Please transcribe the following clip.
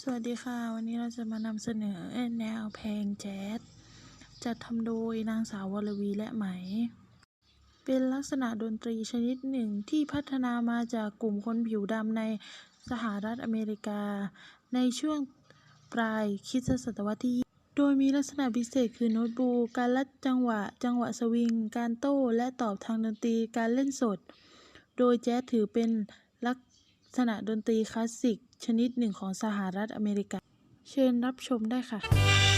สวัสดีค่ะ วันนี้เราจะมานำเสนอแนวเพลงแจ๊สจัดทำโดยนางสาววรวีและไหม เป็นลักษณะดนตรีชนิดหนึ่งที่พัฒนามาจากกลุ่มคนผิวดำในสหรัฐอเมริกา ในช่วงปลายคริสตศตวรรษที่ โดยมีลักษณะพิเศษคือโน้ตบูการลัดจังหวะ จังหวะสวิง การโต้และตอบทางดนตรีการเล่นสด โดยแจ๊สถือเป็นลัก ษณะดนตรีคลาสสิกชนิดหนึ่งของสหรัฐอเมริกา เชิญรับชมได้ค่ะ